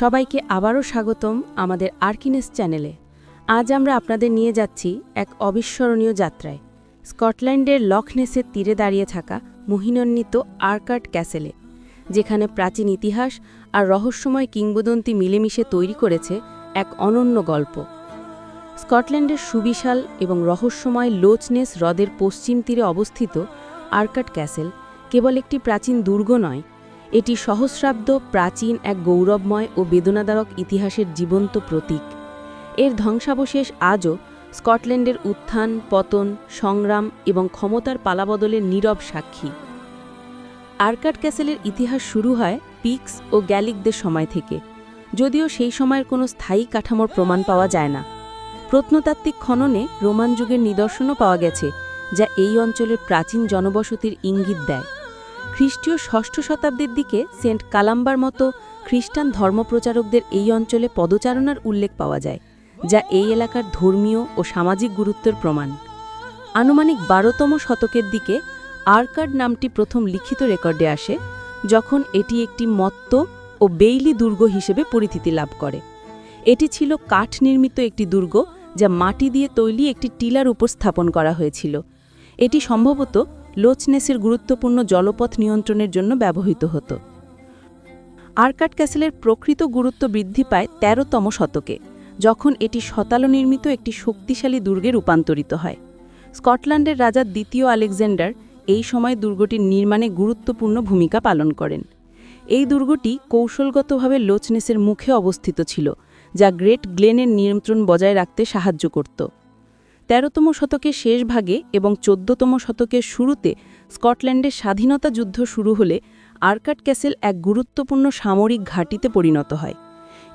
সবাইকে আবারও স্বাগতম আমাদের আর্কিনেস চ্যানেলে। আজ আমরা আপনাদের নিয়ে যাচ্ছি এক অবিস্মরণীয় যাত্রায়, স্কটল্যান্ডের লকনেসের তীরে দাঁড়িয়ে থাকা মোহিনান্বিত আর্কাট ক্যাসেলে, যেখানে প্রাচীন ইতিহাস আর রহস্যময় কিংবদন্তি মিলেমিশে তৈরি করেছে এক অনন্য গল্প। স্কটল্যান্ডের সুবিশাল এবং রহস্যময় লোচনেস হ্রদের পশ্চিম তীরে অবস্থিত আর্কাট ক্যাসেল কেবল একটি প্রাচীন দুর্গ নয় এটি সহস্রাব্দ প্রাচীন এক গৌরবময় ও বেদনাদারক ইতিহাসের জীবন্ত প্রতীক। এর ধ্বংসাবশেষ আজও স্কটল্যান্ডের উত্থান, পতন, সংগ্রাম এবং ক্ষমতার পালাবদলের নীরব সাক্ষী। আর্কাট ক্যাসেলের ইতিহাস শুরু হয় পিক্স ও গ্যালিকদের সময় থেকে, যদিও সেই সময়ের কোনো স্থায়ী কাঠামোর প্রমাণ পাওয়া যায় না। প্রত্নতাত্ত্বিক খননে রোমান যুগের নিদর্শনও পাওয়া গেছে, যা এই অঞ্চলের প্রাচীন জনবসতির ইঙ্গিত দেয়। খ্রিস্টীয় ষষ্ঠ শতাব্দীর দিকে সেন্ট কালাম্বার মতো খ্রিস্টান ধর্মপ্রচারকদের এই অঞ্চলে পদচারণার উল্লেখ পাওয়া যায়, যা এই এলাকার ধর্মীয় ও সামাজিক গুরুত্বের প্রমাণ। আনুমানিক বারোতম শতকের দিকে আর্কাড নামটি প্রথম লিখিত রেকর্ডে আসে, যখন এটি একটি মত্ত ও বেইলি দুর্গ হিসেবে পরিচিতি লাভ করে। এটি ছিল কাঠ নির্মিত একটি দুর্গ, যা মাটি দিয়ে তৈরি একটি টিলার উপর স্থাপন করা হয়েছিল। এটি সম্ভবত লোচনেসের গুরুত্বপূর্ণ জলপথ নিয়ন্ত্রণের জন্য ব্যবহৃত হতো। আর্কাট ক্যাসেলের প্রকৃত গুরুত্ব বৃদ্ধি পায় তেরোতম শতকে, যখন এটি শতালো নির্মিত একটি শক্তিশালী দুর্গে রূপান্তরিত হয়। স্কটল্যান্ডের রাজা দ্বিতীয় আলেকজান্ডার এই সময় দুর্গটির নির্মাণে গুরুত্বপূর্ণ ভূমিকা পালন করেন। এই দুর্গটি কৌশলগতভাবে লোচনেসের মুখে অবস্থিত ছিল, যা গ্রেট গ্লেনের নিয়ন্ত্রণ বজায় রাখতে সাহায্য করত। তেরোতম শতকের শেষ ভাগে এবং চোদ্দতম শতকের শুরুতে স্কটল্যান্ডের স্বাধীনতা যুদ্ধ শুরু হলে আর্কাট ক্যাসেল এক গুরুত্বপূর্ণ সামরিক ঘাঁটিতে পরিণত হয়।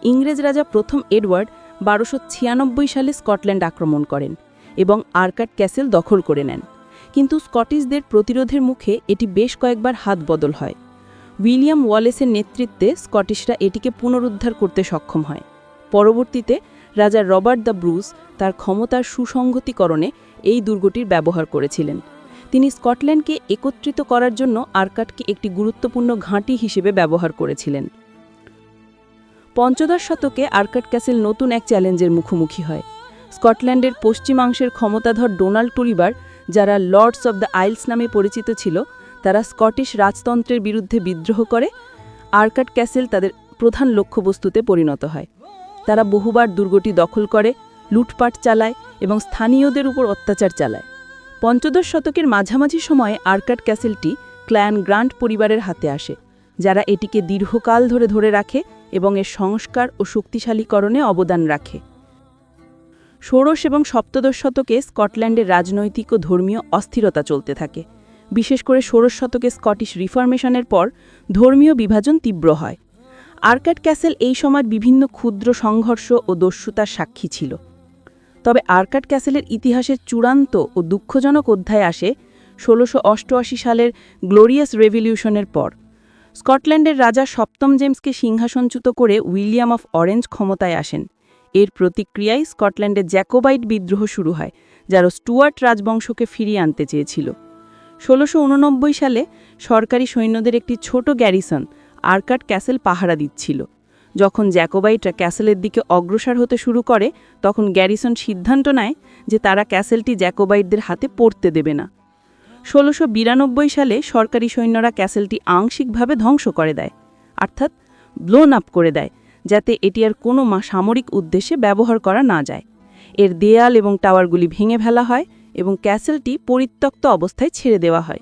ইংরেজ রাজা প্রথম এডওয়ার্ড বারোশো ছিয়ানব্বই সালে স্কটল্যান্ড আক্রমণ করেন এবং আর্কাট ক্যাসেল দখল করে নেন। কিন্তু স্কটিশদের প্রতিরোধের মুখে এটি বেশ কয়েকবার হাত বদল হয়। উইলিয়াম ওয়ালেসের নেতৃত্বে স্কটিশরা এটিকে পুনরুদ্ধার করতে সক্ষম হয়। পরবর্তীতে রাজা রবার্ট দ্য ব্রুস তার ক্ষমতার সুসংগতিকরণে এই দুর্গটির ব্যবহার করেছিলেন। তিনি স্কটল্যান্ডকে একত্রিত করার জন্য আর্কাটকে একটি গুরুত্বপূর্ণ ঘাঁটি হিসেবে ব্যবহার করেছিলেন। পঞ্চদশ শতকে আর্কাট ক্যাসেল নতুন এক চ্যালেঞ্জের মুখোমুখি হয়। স্কটল্যান্ডের পশ্চিমাংশের ক্ষমতাধর ডোনাল্ড টুরিবার, যারা লর্ডস অব দ্য আইলস নামে পরিচিত ছিল, তারা স্কটিশ রাজতন্ত্রের বিরুদ্ধে বিদ্রোহ করে, আর্কাট ক্যাসেল তাদের প্রধান লক্ষ্যবস্তুতে পরিণত হয়। তারা বহুবার দুর্গটি দখল করে লুটপাট চালায় এবং স্থানীয়দের উপর অত্যাচার চালায়। পঞ্চদশ শতকের মাঝামাঝি সময়ে আর্কাট ক্যাসেলটি ক্ল্যান গ্রান্ট পরিবারের হাতে আসে, যারা এটিকে দীর্ঘকাল ধরে ধরে রাখে এবং এর সংস্কার ও শক্তিশালীকরণে অবদান রাখে। ষোড়শ এবং সপ্তদশ শতকে স্কটল্যান্ডের রাজনৈতিক ও ধর্মীয় অস্থিরতা চলতে থাকে। বিশেষ করে ষোড়শ শতকে স্কটিশ রিফরমেশনের পর ধর্মীয় বিভাজন তীব্র হয়। আর্কাট ক্যাসেল এই সময় বিভিন্ন ক্ষুদ্র সংঘর্ষ ও দস্যুতার সাক্ষী ছিল। তবে আর্কাট ক্যাসেলের ইতিহাসের চূড়ান্ত ও দুঃখজনক অধ্যায় আসে ষোলোশো সালের গ্লোরিয়াস রেভলিউশনের পর। স্কটল্যান্ডের রাজা সপ্তম জেমসকে সিংহাসনচ্যুত করে উইলিয়াম অফ অরেঞ্জ ক্ষমতায় আসেন। এর প্রতিক্রিয়ায় স্কটল্যান্ডে জ্যাকোবাইট বিদ্রোহ শুরু হয়, যারা স্টুয়ার্ট রাজবংশকে ফিরিয়ে আনতে চেয়েছিল। ষোলোশো সালে সরকারি সৈন্যদের একটি ছোট গ্যারিসন আর্কাট ক্যাসেল পাহারা দিচ্ছিল। যখন জ্যাকোবাইটরা ক্যাসেলের দিকে অগ্রসর হতে শুরু করে, তখন গ্যারিসন সিদ্ধান্ত নেয় যে তারা ক্যাসেলটি জ্যাকোবাইটদের হাতে পড়তে দেবে না। ষোলোশো সালে সরকারি সৈন্যরা ক্যাসেলটি আংশিকভাবে ধ্বংস করে দেয়, অর্থাৎ ব্লোন আপ করে দেয়, যাতে এটি আর কোনো মা, সামরিক উদ্দেশ্যে ব্যবহার করা না যায়। এর দেয়াল এবং টাওয়ারগুলি ভেঙে ফেলা হয় এবং ক্যাসেলটি পরিত্যক্ত অবস্থায় ছেড়ে দেওয়া হয়।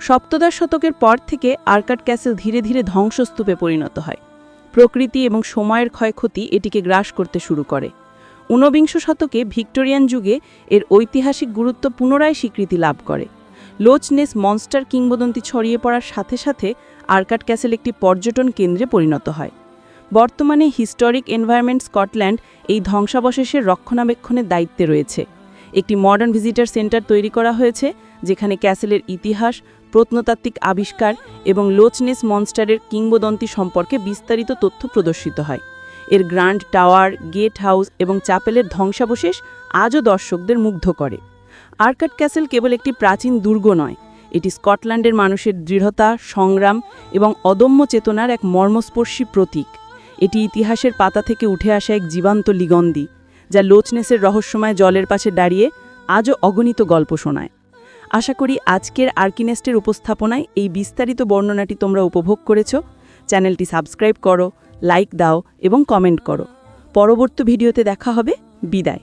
সপ্তদশ শতকের পর থেকে আর্কাট ক্যাসেল ধীরে ধীরে ধ্বংসস্তূপে পরিণত হয়। প্রকৃতি এবং সময়ের ক্ষয়ক্ষতি এটিকে গ্রাস করতে শুরু করে। ঊনবিংশ শতকে ভিক্টোরিয়ান যুগে এর ঐতিহাসিক গুরুত্ব পুনরায় স্বীকৃতি লাভ করে। লোচনেস মনস্টার কিংবদন্তি ছড়িয়ে পড়ার সাথে সাথে আর্কাট ক্যাসেল একটি পর্যটন কেন্দ্রে পরিণত হয়। বর্তমানে হিস্টোরিক এনভায়রনমেন্ট স্কটল্যান্ড এই ধ্বংসাবশেষের রক্ষণাবেক্ষণের দায়িত্বে রয়েছে। একটি মডার্ন ভিজিটার সেন্টার তৈরি করা হয়েছে যেখানে ক্যাসেলের ইতিহাস, প্রত্নতাত্ত্বিক আবিষ্কার এবং লোচনেস মনস্টারের কিংবদন্তি সম্পর্কে বিস্তারিত তথ্য প্রদর্শিত হয়। এর গ্র্যান্ড টাওয়ার, গেট হাউস এবং চাপেলের ধ্বংসাবশেষ আজও দর্শকদের মুগ্ধ করে। আর্কাট ক্যাসেল কেবল একটি প্রাচীন দুর্গ নয়, এটি স্কটল্যান্ডের মানুষের দৃঢ়তা, সংগ্রাম এবং অদম্য চেতনার এক মর্মস্পর্শী প্রতীক। এটি ইতিহাসের পাতা থেকে উঠে আসা এক জীবান্ত লিগন্দি, যা লোচনেসের রহস্যময় জলের পাশে দাঁড়িয়ে আজও অগণিত গল্প শোনায়। আশা করি আজকের আর্কিনেস্টের উপস্থাপনায় এই বিস্তারিত বর্ণনাটি তোমরা উপভোগ করেছ। চ্যানেলটি সাবস্ক্রাইব করো, লাইক দাও এবং কমেন্ট করো। পরবর্তী ভিডিওতে দেখা হবে। বিদায়।